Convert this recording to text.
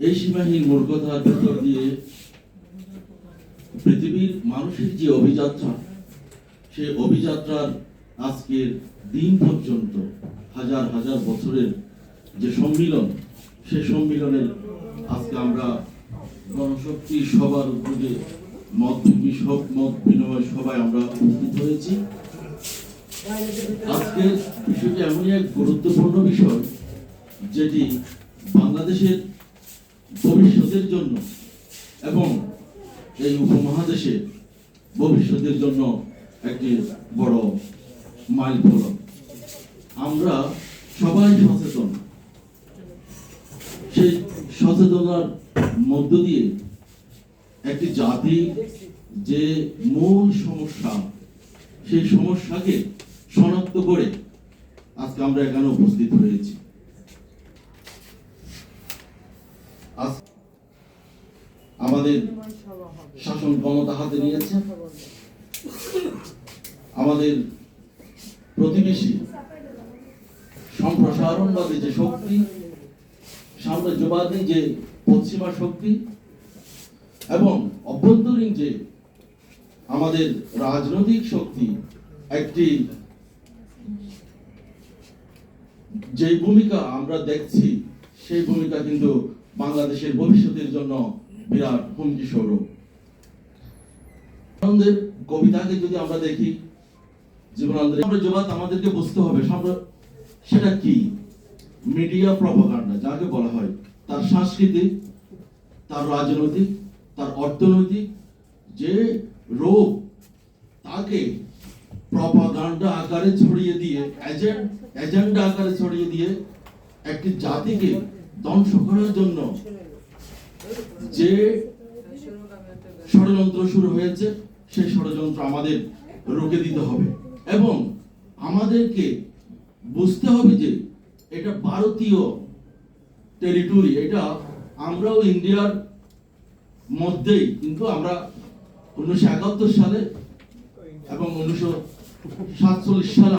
এই সীমাহীন মূর্খতার ভেতর দিয়ে পৃথিবীর মানুষের যে অভিযাত্রা সেই অভিযাত্রার আজকের দিন পর্যন্ত হাজার হাজার বছরের যে সম্মিলন সেই সম্মিলনের আজকে আমরা গণশক্তি সবার উদ্যোগে মত সব মত বিনিময় সবাই আমরা উপস্থিত হয়েছি। আজকের বিষয়টি এমনই এক গুরুত্বপূর্ণ বিষয়, যেটি বাংলাদেশের ভবিষ্যতের জন্য এবং এই উপমহাদেশের ভবিষ্যতের জন্য একটি বড় মাইল ফলক। আমরা সবাই সচেতন। সেই সচেতনার মধ্য দিয়ে একটি জাতি যে মূল সমস্যা, সেই সমস্যাকে শনাক্ত করে আজকে আমরা এখানে উপস্থিত হয়েছি। আমাদের শাসন ক্ষমতা হাতে নিয়েছে। আমাদের প্রতিবেশী সম্প্রসারণবাদী যে শক্তি, সাম্রাজ্যবাদী যে পশ্চিমা শক্তি এবং অভ্যন্তরীণ যে আমাদের রাজনৈতিক শক্তি, একটি যে ভূমিকা আমরা দেখছি, সেই ভূমিকা কিন্তু বাংলাদেশের ভবিষ্যতের জন্য বিরাট হুমকি স্বরূপ। আনন্দের কবিতাকে যদি আমরা দেখি জীবনানন্দের আমরা জবাব আমাদেরকে বুঝতে হবে সেটা কি? মিডিয়া যাকে বলা হয়, তার তার রাজনৈতিক, তার অর্থনৈতিক যে রোগ তাকে প্রপাগান্ডা আকারে ছড়িয়ে দিয়ে এজেন্ট এজেন্ডা আকারে ছড়িয়ে দিয়ে একটি জাতিকে ধ্বংস করার জন্য যে ষড়যন্ত্র শুরু হয়েছে, সেই ষড়যন্ত্র আমাদের রুখে দিতে হবে। এবং আমাদেরকে বুঝতে হবে যে এটা ভারতীয় টেরিটরি এটা আমরাও ইন্ডিয়ার মধ্যেই, কিন্তু আমরা উনিশশো একাত্তর সালে এবং উনিশশো সাতচল্লিশ সালে